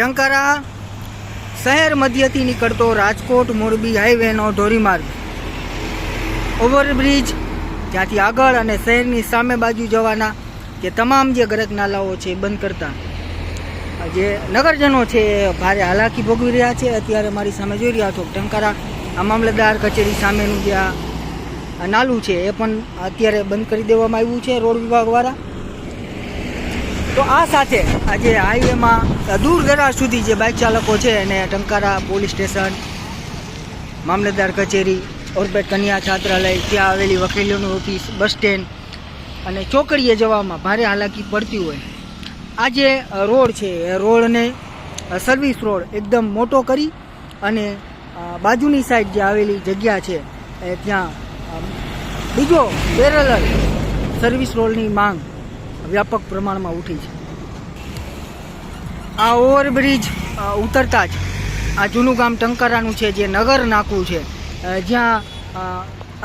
ટંકારા શહેર મધ્યથી નીકળતો રાજકોટ મોરબી હાઈવેનો ધોરીમાર્ગ. ઓવરબ્રિજ ત્યાંથી આગળ અને શહેરની સામે બાજુ જવાના જે તમામ જે ગરક નાલાઓ છે બંધ કરતા. જે નગરજનો છે ભારે હાલાકી ભોગવી રહ્યા છે. અત્યારે મારી સામે જોઈ રહ્યા છો ટંકારા આ મામલતદાર કચેરી સામેનું જે આ નાલું છે એ પણ અત્યારે બંધ કરી દેવામાં આવ્યું છે રોડ વિભાગવાળા તો આ સાથે આજે હાઈવેમાં દૂર દરાજ સુધી જે બાઇક ચાલકો છે એને ટંકારા પોલીસ સ્ટેશન, મામલતદાર કચેરી ઓરપેટ કન્યા છાત્રાલય, ત્યાં આવેલી વકીલોની ઓફિસ બસ સ્ટેન્ડ અને ચોકડીએ જવામાં ભારે હાલાકી પડતી હોય. આ જે રોડ છે, એ રોડને સર્વિસ રોડ એકદમ મોટો કરી અને બાજુની સાઈડ જે આવેલી જગ્યા છે, એ ત્યાં બીજો પેરેલલ સર્વિસ રોડની માંગ વ્યાપક પ્રમાણમાં ઉઠી છે. આ ઓવરબ્રિજ ઉતરતા જ આ જૂનું ગામ ટંકારાનું છે, જે નગર નાકું છે. જ્યાં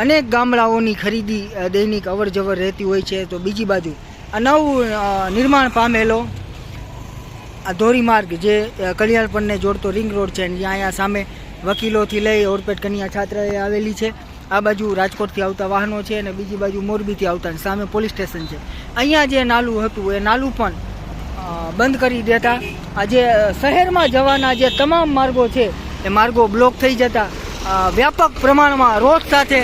અનેક ગામડાઓની ખરીદી દૈનિક અવર જવર રહેતી હોય છે. તો બીજી બાજુ આ નવું નિર્માણ પામેલો આ ધોરીમાર્ગ જે કલિયાણપણને જોડતો રિંગ રોડ છે જ્યાં અહીંયા સામે વકીલોથી લઈ ઓરપેટ કન્યા છાત્રાએ આવેલી છે. આ બાજુ રાજકોટથી આવતા વાહનો છે અને બીજી બાજુ મોરબીથી આવતા સામે પોલીસ સ્ટેશન છે. અહીંયા જે નાલું હતું, એ નાલું પણ બંધ કરી દેતા. આજે શહેરમાં જવાના જે તમામ માર્ગો છે, એ માર્ગો બ્લોક થઈ જતા. વ્યાપક પ્રમાણમાં રોડ સાથે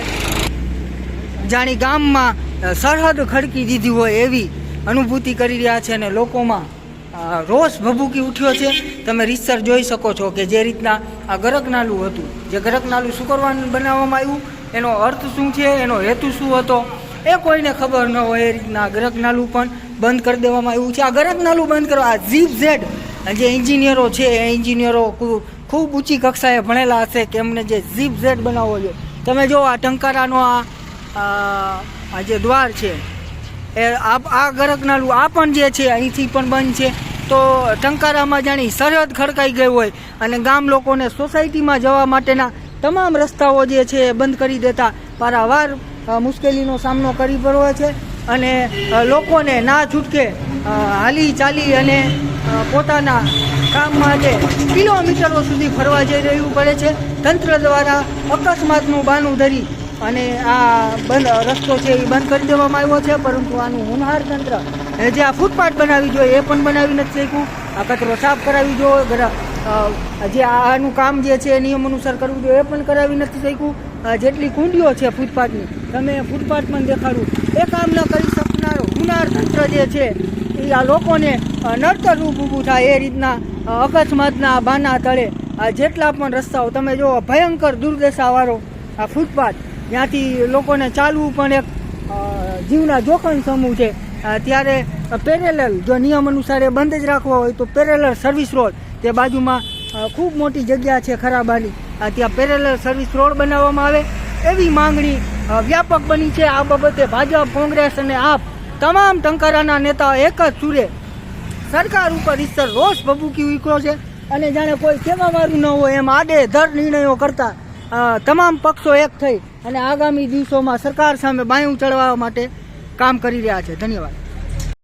જાણી ગામમાં સરહદ ખડકી દીધી હોય એવી અનુભૂતિ કરી રહ્યા છે અને લોકોમાં રોષ ભભૂકી ઉઠ્યો છે. તમે રીતસર જોઈ શકો છો કે જે રીતના આ ગરક નાલું હતું, જે ગરક નાલું શું કરવાનું બનાવવામાં આવ્યું એનો અર્થ શું છે? એનો હેતુ શું હતો? એ કોઈને ખબર ન હોય, એ રીતના ગરક પણ બંધ કરી દેવામાં આવ્યું છે. આ ગરક બંધ કરવા, આ ઝીપ ઝેડ જે એન્જિનિયરો છે, એ એન્જિનિયરો ખૂબ ઊંચી કક્ષાએ ભણેલા હશે કે એમને જે ઝીપ ઝેડ બનાવવો જોઈએ. તમે જો આ ટંકારાનો આ જે દ્વાર છે, એ આ ગરક નાલું આ પણ જે છે, અહીંથી પણ બંધ છે. તો ટંકારામાં જાણી સરહદ ખડકાઈ ગઈ હોય અને ગામ લોકોને સોસાયટીમાં જવા માટેના તમામ રસ્તાઓ જે છે એ બંધ કરી દેતા. પારાવાર મુશ્કેલીનો સામનો કરી પડ્યો છે અને લોકોને ના છૂટકે હાલી ચાલી અને પોતાના કામ માટે કિલોમીટરો સુધી ફરવા જઈ રહ્યું પડે છે. તંત્ર દ્વારા અકસ્માતનું બાનું ધરી અને આ બંધ, રસ્તો છે એ બંધ કરી દેવામાં આવ્યો છે, પરંતુ આનું હોનહાર તંત્ર જે આ ફૂટપાથ બનાવી જોઈએ એ પણ બનાવી નથી શક્યું. આ કચરો સાફ કરાવી જોઈએ જે આનું કામ જે છે નિયમ અનુસાર કરવું જોઈએ. એ પણ કરાવી નથી શક્યું. જેટલી કુંડીઓ છે ફૂટપાથની, તમે ફૂટપાથ પણ દેખાડું. એ કામ ન કરી શકનાર હુનાર તંત્ર જે છે, એ આ લોકોને નડતર રૂપ ઊભું થાય એ રીતના અકસ્માતના બાના તળે. આ જેટલા પણ રસ્તાઓ, તમે જો ભયંકર દુર્દશાવાળો આ ફૂટપાથ. ત્યાંથી લોકોને ચાલવું પણ એક જીવના જોખમ સમૂહ છે. ત્યારે પેરેલલ જો નિયમ અનુસાર એ બંધ જ રાખવા હોય તો પેરેલલ સર્વિસ રોડ. તે બાજુમાં ખૂબ મોટી જગ્યા છે ખરાબાની. ત્યાં પેરેલલ સર્વિસ રોડ બનાવવામાં આવે. એવી માંગણી વ્યાપક બની છે. આ બાબતે ભાજપ, કોંગ્રેસ અને આપ તમામ ટંકારાના નેતાઓ એક જ સુરે સરકાર ઉપર ઈશ્વર રોષ ભભૂકી ઉકળો છે. અને જાણે કોઈ કહેવાવાળું ન હોય એમ આડે ધર નિર્ણયો કરતા તમામ પક્ષો એક થઈ અને આગામી દિવસોમાં સરકાર સામે બાયું ચડવા માટે કામ કરી રહ્યા છે. ધન્યવાદ.